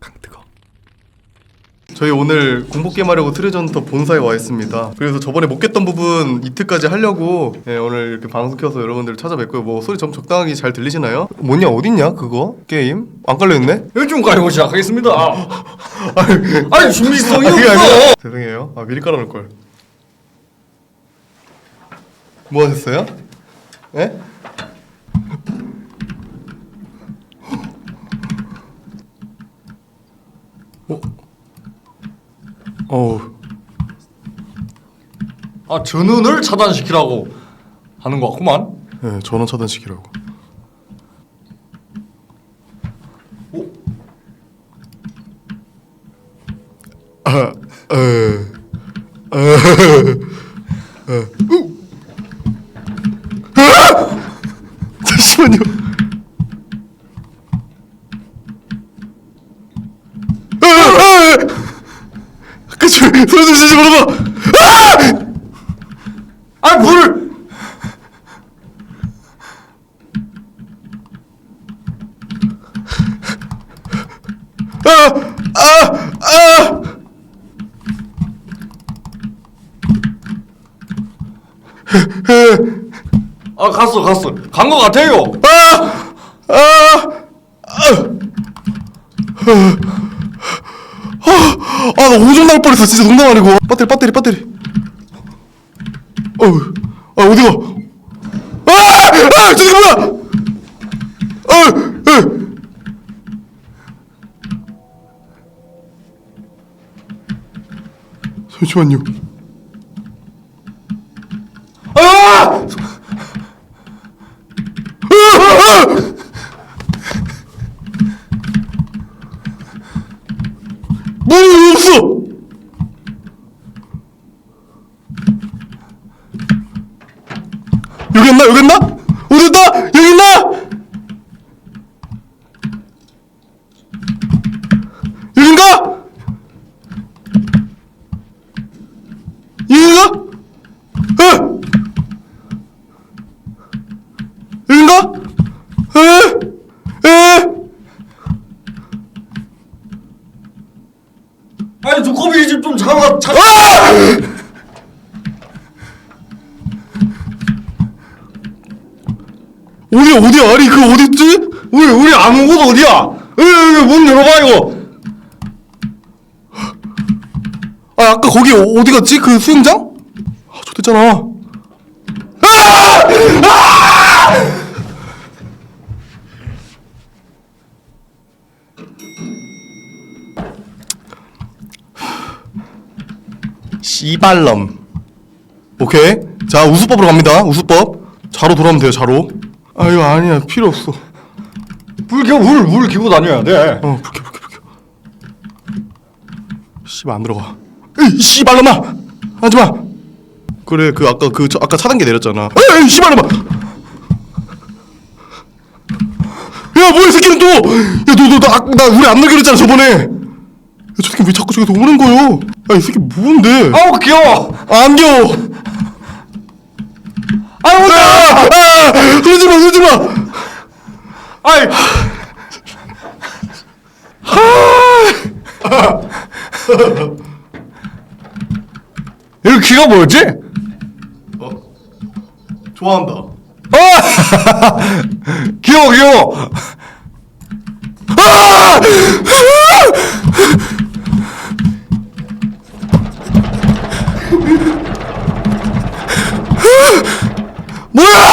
강뜨거 저희 오늘 공복 게임 하려고 트레전터 본사에 와 있습니다. 그래서 저번에 못 깼던 부분 이틀까지 하려고 예, 오늘 이렇게 방송 켜서 여러분들 찾아뵙고요. 뭐 소리 좀 적당하게 잘 들리시나요? 뭐냐 어딨냐 그거 게임 안 깔려있네? 요즘 깔고 시작하겠습니다. 아니 준비성이 아, 그게 없어. 아니라 죄송해요. 아 미리 깔아놓을 걸. 뭐 하셨어요? 예? 어우 아 전원을 차단시키라고 하는 것 같구만. 예, 전원 차단시키라고. 오. 아, 에, 에, 에, 그 소리 좀 지지 말아봐. 아 물. 아, 아, 아. 아 갔어 갔어 간것 같아요. 아, 아, 아, 나 오줌 나올 뻔했어. 진짜 농담 아니고. 배터리, 배터리, 배터리. 어우, 아, 어디가? 아, 아, 저기 뭐야? 아, 아. 잠시만요. 아! 문이 없어. 여기 있나? 여기 있나? 어디 있다? 여기 있나? 여긴가? 여긴가? 에? 여긴가? 에? 에? 아니 두꺼비 집좀 잡아 잡. 어디야 아니 그 어딨지? 우리 우리 아무것도 어디야? 여기 문 열어봐 이거. 아 아까 거기 어, 어디 갔지? 그 수영장? 아 좋댔잖아 씨발놈 오케이 자 우수법으로 갑니다 우수법 자로 돌아오면 돼요 자로 아 이거 아니야. 필요 없어. 불 켜, 불, 불 켜고 다녀야 돼. 어 불켜 불켜 불켜. 씨발 안 들어가. 에이 씨발 놈아 하지마. 그래 그 아까 그 저, 아까 차단기 내렸잖아. 에이 씨발 놈아 야 뭐야 이 새끼는 또야너너나 우리 안 나기로 했잖아 저번에. 야 저 새끼 왜 자꾸 저기서 오는 거요? 야이 새끼 뭔데? 아우 귀여워. 안 겨워. 아우 아, 아, 그러지 마 그러지 마 아이. 여기 귀가 뭐였지? 어? 좋아한다 아! 귀여워 귀여워. 뭐야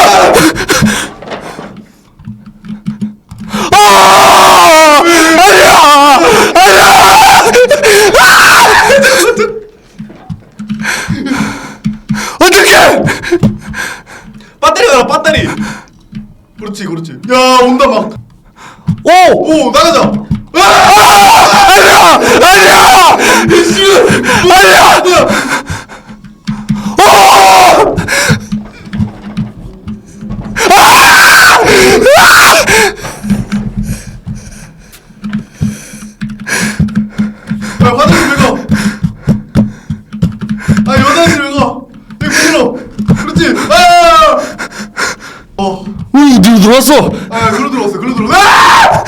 들어왔어. 아 글로 들어왔어 글로 들어왔어 아!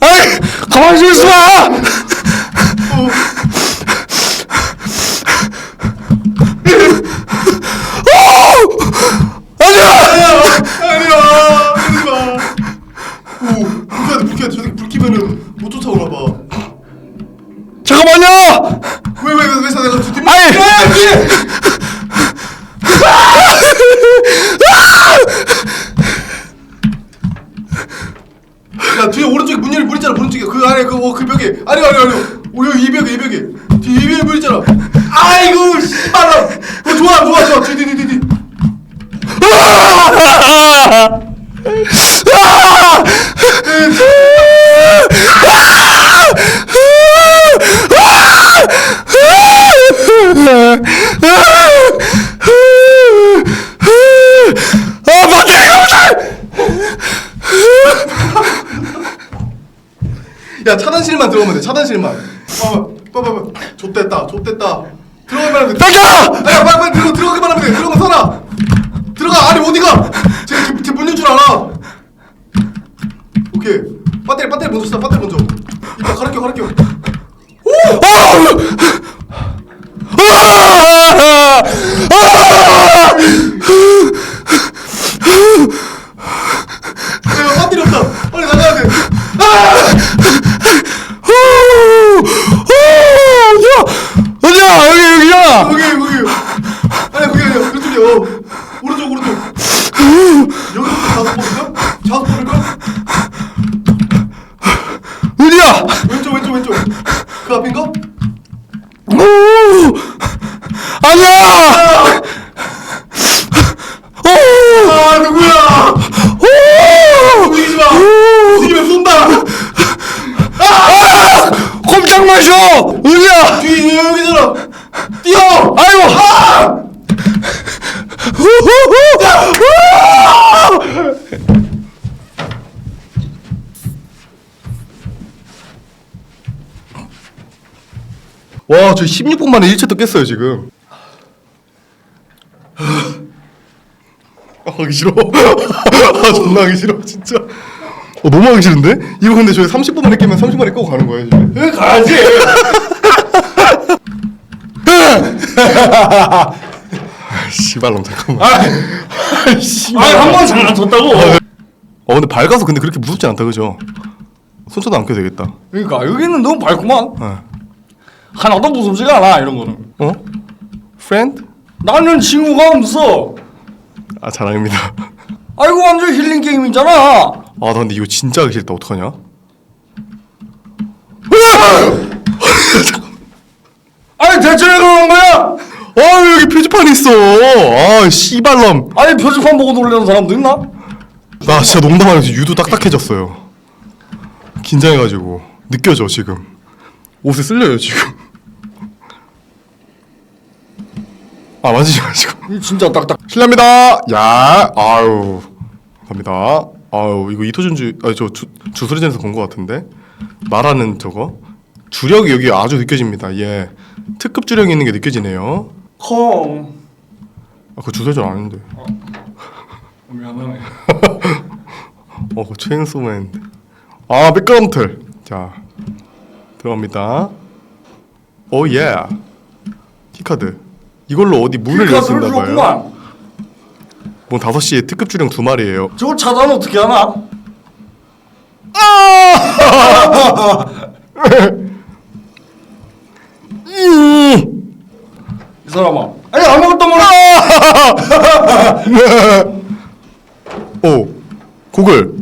아이 가만히 좀 있어 봐. 어. 아니야. 아니야 아니야 그러지마 오 불켜야 돼 불켜야 돼 저새끼 불 켜면은 못 쫓아오나 봐왜왜왜 잠깐만요. 왜, 왜, 왜, 내가 뒷 아이. 야 뒤에 오른쪽에 문 열리 문 있잖아 오른쪽에 그 안에 그, 어, 그 벽에 아니 아니 아니 오 여기 이 벽에 이 벽에 뒤에 이 벽에 문 있잖아 아이고 씨발라 어 좋아 좋아 좋아 뒤뒤뒤뒤 아 맞아. 야 차단실만 들어가면 돼 차단실만. 봐봐 봐봐 좆됐다 좆됐다. 들어가기만 하면 돼. 땡겨! 야 빨리 빨리 들어 들어가기만 하면 돼. 들어가면 서라. 들어가 아니 어디가 쟤 쟤문열 줄 알아. 오케이. 배터리 배터리 먼저 써 배터리 먼저. 이따 가르쳐 가르쳐 야 배터리 없다 빨리 나가야 돼 어디야 여기 여기야. 거기 거기 아니 거기 아니야 그쪽이야 어. 오른쪽 오른쪽 여기부터 자석 버릴까? 자석 버릴까? 어디야? 왼쪽 왼쪽 왼쪽 그 앞인가? 오! 아니야! 오! 아 누구야 오! 움직이지 마 움직이면 쏜다 꼼짝 마셔! 어디야? 뒤에 여기잖아 뛰어 아이고! 아! 와, 저 16분 만에 1차 또 깼어요, 지금. 아, 하기 싫어. 아, 존나 하기 싫어, 진짜. 어, 너무 하기 싫은데? 이거 근데 저희 30분 만에 깨면 30분 만에 끄고 가는 거예요, 지금. 응, 가야지! 씨발놈, 잠깐만. 아, 씨발. 아한번 장난쳤다고. 어, 근데 밝아서 근데 그렇게 무섭지 않다, 그죠? 손쳐도 안 껴도 되겠다. 그러니까 여기는 너무 밝구만. 어. 하나도 무섭지가 않아 이런 거는. 어? 프렌드? 나는 친구가 없어. 아, 자랑입니다. 아이고 완전 힐링 게임이잖아. 아, 나 근데 이거 진짜 하기 싫다. 어떡하냐? 아니 대체 왜 그러는 거야? 아, 여기 표지판이 있어. 아, 씨발놈. 아니 표지판 보고 놀라는 사람도 있나? 나 진짜 농담 안 해서 유두 딱딱해졌어요. 긴장해가지고. 느껴져, 지금. 옷에 쓸려요, 지금. 아. 이 진짜 딱딱. 실례합니다. 야, 아유, 감사합니다. 아유, 이거 이토준주, 아, 저 주, 주소리전에서 본 것 같은데 말하는 저거 주력이 여기 아주 느껴집니다. 예, 특급 주력이 있는 게 느껴지네요. 콩. 아, 그 주소리전 아닌데. 미안하네. 어, 그 체인소맨. 아, 백그라운드. 자, 들어갑니다. 오 예. 키카드. 이걸로 어디 문을 열수 있나 봐요. 줬구만. 뭐 5시에 특급 주령 두 마리예요. 저거 차단 어떻게 하나? 이 사람아. 아니 아무것도 몰라. 오, 고글.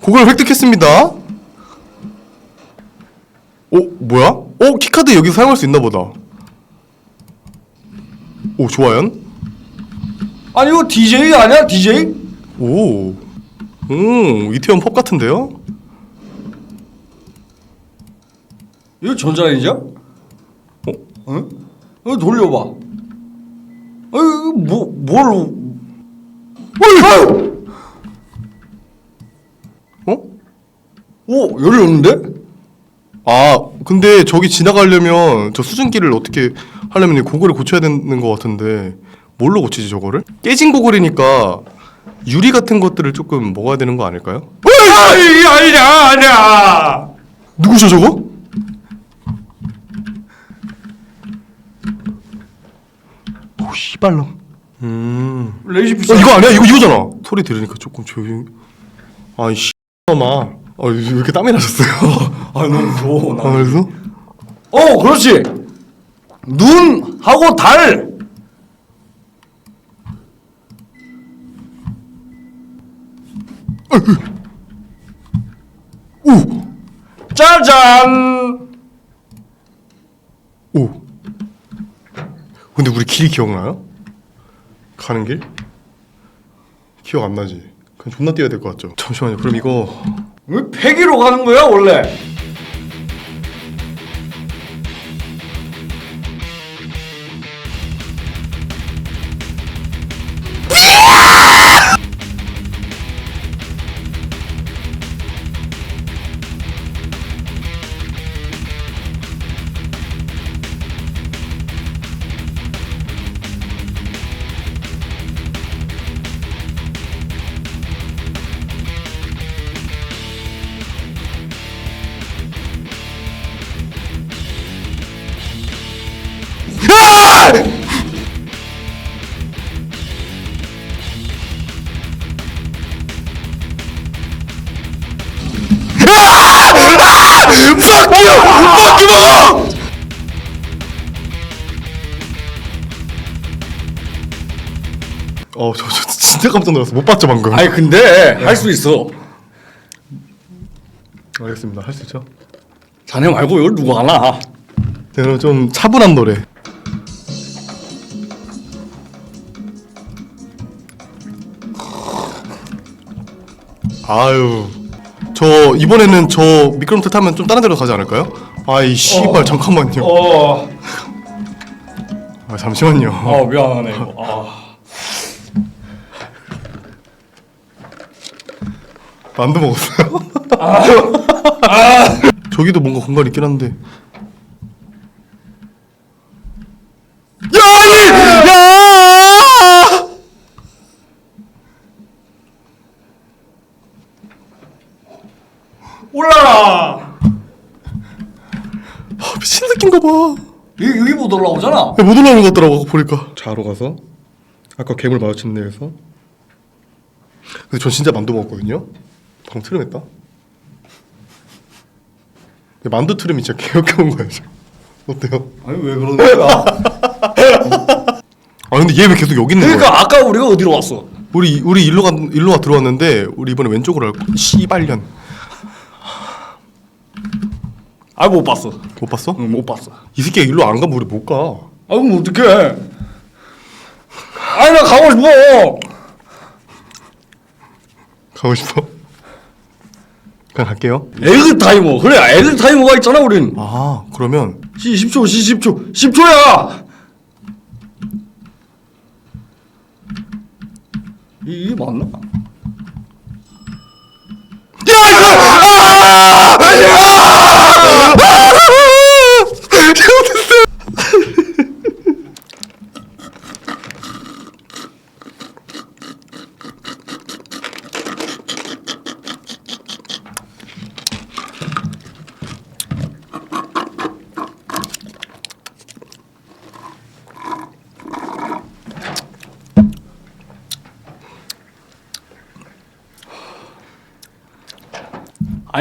고글 획득했습니다. 오, 뭐야? 오, 키카드 여기서 사용할 수 있나 보다. 오, 좋아연. 아니 이거 DJ 아니야 DJ? 오, 음, 이태원 펍 같은데요? 이거 전자레인지야? 어? 응? 이거 돌려봐. 어, 이거 뭐 뭘? 어? 오 열렸는데? 아, 근데 저기 지나가려면 저 수증기를 어떻게 하려면 이 고글을 고쳐야 되는 것 같은데 뭘로 고치지 저거를? 깨진 고글이니까 유리 같은 것들을 조금 먹어야 되는 거 아닐까요? 아니야 아니야. 누구셔 저거? 오 씨발놈. 음. 레시피 어, 이거 아니야? 이거 이거잖아. 소리 들으니까 조금 조용. 아이 씨놈아. 어, 왜 이렇게 땀이 나셨어요? 아 너무 무서워. 아, 그래서? 어 그렇지. 눈 하고 달. 오! 짜잔. 오. 근데 우리 길이 기억나요? 가는 길? 기억 안 나지? 그냥 존나 뛰어야 될 것 같죠? 잠시만요. 그럼 이거 왜 폐기로 가는 거야 원래? 어, 저, 저 진짜 깜짝 놀랐어. 못 봤죠 방금. 아니 근데 할 수 있어. 알겠습니다. 할 수 있죠. 자네 말고 이걸 누구 하나? 네, 그럼 좀 차분한 노래. 아유, 저 이번에는 저 미끄럼틀 타면 좀 다른 데로 가지 않을까요? 아이 씨발 잠깐만요. 어. 아, 잠시만요. 아 미안하네 이거. 아. 만두 먹었어요? 저기도 뭔가 공간 있긴 한데. 야, 아니! 야! 올라라. 아, 미친 새끼인가 봐. 여기 여기 못 올라오잖아. 야, 못 올라오는 것 같더라고 보니까. 자로 가서 아까 괴물 마주친 데에서. 근데 전 진짜 만두 먹었거든요. 방금 트름했다. 만두 트름이 진짜 개역겨운 거야 지금. 어때요? 아니 왜 그러는 거야? 아 근데 얘 왜 계속 여기 있는 거야? 그러니까 아까 우리가 어디로 왔어? 우리 우리 일로 간 일로가 들어왔는데 우리 이번에 왼쪽으로 갈 거. 씨발년. 아 못 봤어. 못 봤어? 응, 못 봤어. 이 새끼가 일로 안 가면 우리 못 가. 아 그럼 어떡해? 아니 나 가고 싶어. 가고 싶어? 그냥 갈게요. 에그 타이머 그래 에그 타이머가 있잖아 우린. 아 그러면 시 10초 시 10초 10초야. 이- 이게 맞나?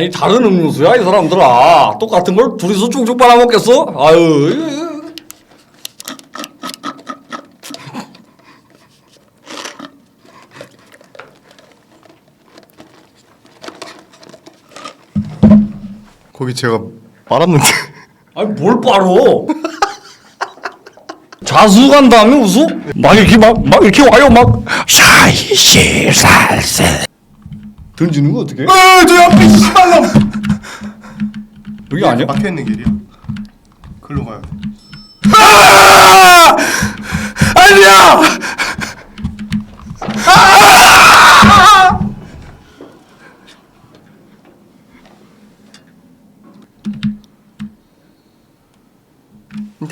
아니 다른 음료수야 이 사람들아. 똑같은 걸 둘이서 쭉쭉 빨아먹겠어? 아유 거기 제가 말았는데. 아니 뭘 빨어 자수 간 다음에 우수? 막 이렇게 막, 막 이렇게 와요 막. 샤이시 살세 던지는 거 어떻게? 아저 앞에 씨발놈 여기 아니야? 막혀 있는 길이야. 글로 가야 돼. 아니야!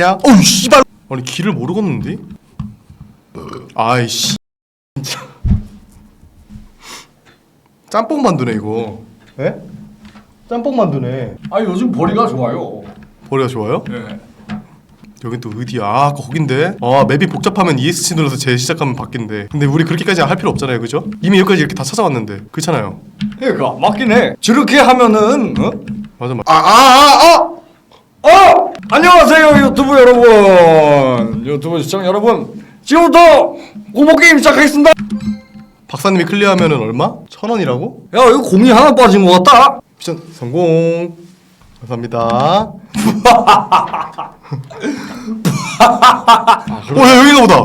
야, 어우 씨발. 아니 길을 모르겠는데? 아이씨. 짬뽕 만두네 이거. 예? 짬뽕 만두네. 아 요즘 보리가 좋아요. 머리가 좋아요? 예. 여긴 또 어디야? 아, 아까 거긴데. 아 맵이 복잡하면 ESC 눌러서 재시작하면 바뀐대. 근데 우리 그렇게까지 할 필요 없잖아요, 그죠? 이미 여기까지 이렇게 다 찾아왔는데, 그렇잖아요. 그러니까 맞긴 해. 저렇게 하면은 어? 맞아 맞아. 아 아 아 아, 아! 어! 안녕하세요 유튜브 여러분 유튜브 시청 여러분 지금부터 공포 게임 시작하겠습니다 박사님이 클리어하면은 얼마? 천 원이라고? 야 이거 공이 하나 빠진 것 같다 미션 성공. 감사합니다. 어, 야, 여기가 보다.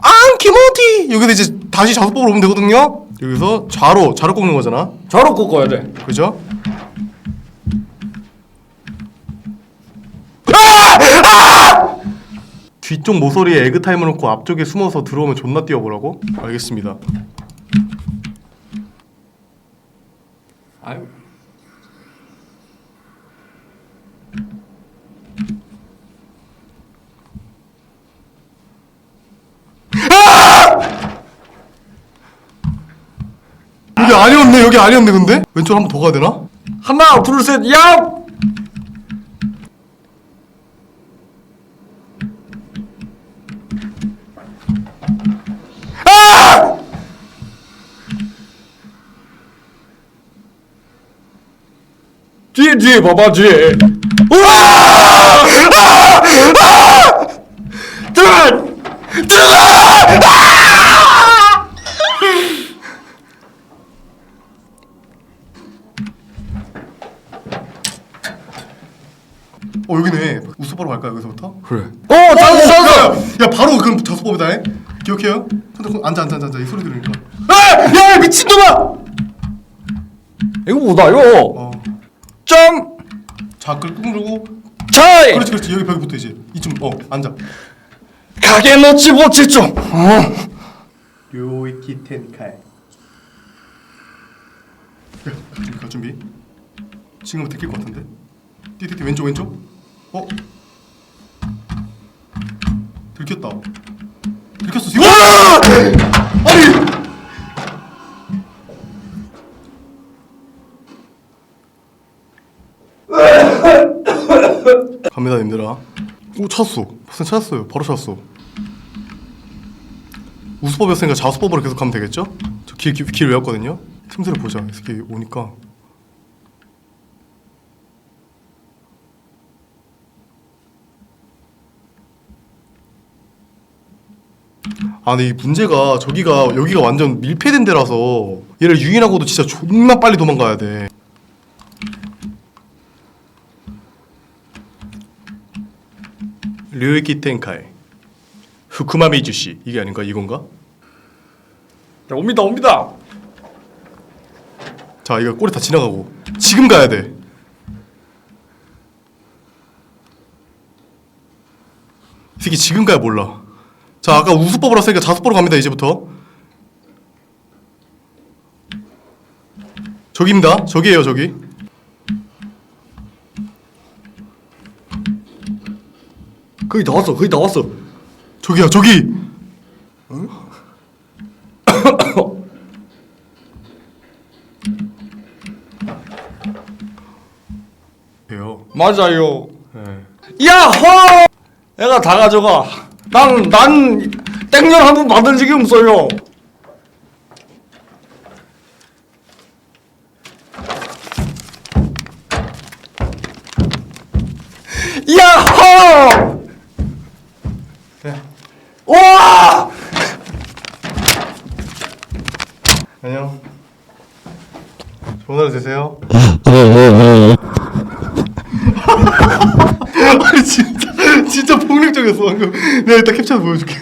앙 키모티. 여기서 이제 다시 좌석법으로 오면 되거든요. 여기서 좌로 좌로 꺾는 거잖아. 좌로 꺾어야 돼 그죠? 뒤쪽 모서리에 에그 타임을 놓고 앞쪽에 숨어서 들어오면 존나 뛰어보라고? 알겠습니다. 아유 여기 아니었네 여기 아니었네 근데? 왼쪽 한 번 더 가야 되나? 하나 둘셋 야 뒤에 뒤에 봐봐 뒤에. 우와! 들어가! 어 여기네. 우수바로 갈까요 여기서부터? 그래. 어 찾았어 찾았어 야, 야 바로 그럼 저수법이다. 해 기억해요? 근데 그- 앉아 앉아 앉아 이 소리 들으니까. 야! 야 미친놈아! 이거 뭐다요 어 점. 자클 꾹 누르고. 차이. 그렇지 그렇지. 여기 벽에 이제. 이쯤 어 앉아. 가게 놓지 못해 좀 어. 요이키 텐카이 야 준비 갈 준비. 지금은 데낄 것 같은데? 띠띠띠 왼쪽 왼쪽? 어? 들켰다. 들켰어 지금? 아니 갑니다 님들아 오 찾았어 벌써 찾았어요 바로 찾았어 우수법이었으니까 자수법으로 계속 가면 되겠죠? 저 길 길, 길 외웠거든요. 틈새를 보자. 이 새끼 오니까. 아, 근데 이 문제가 저기가 여기가 완전 밀폐된 데라서 얘를 유인하고도 진짜 존나 빨리 도망가야 돼. 류이키 텐카이 후쿠마미 주시 이게 아닌가 이건가? 자, 옵니다 옵니다 자 이거 꼬리 다 지나가고 지금 가야 돼. 이 새끼 지금 가야 몰라. 자 아까 우수법으로 했으니까 자수법으로 갑니다 이제부터. 저기입니다. 저기예요 저기. 거의 다 왔어 거의 다 왔어. 저기야 저기. 돼요. 맞아요. 네. 야호! 애가 다 가져가. 난 난 땡년 한번 받은 적이 없어요. 야호 네. 와 안녕. 좋은 하루 되세요. 아니 진짜 진짜 폭력적이었어 방금. 내가 이따 캡처해서 보여줄게.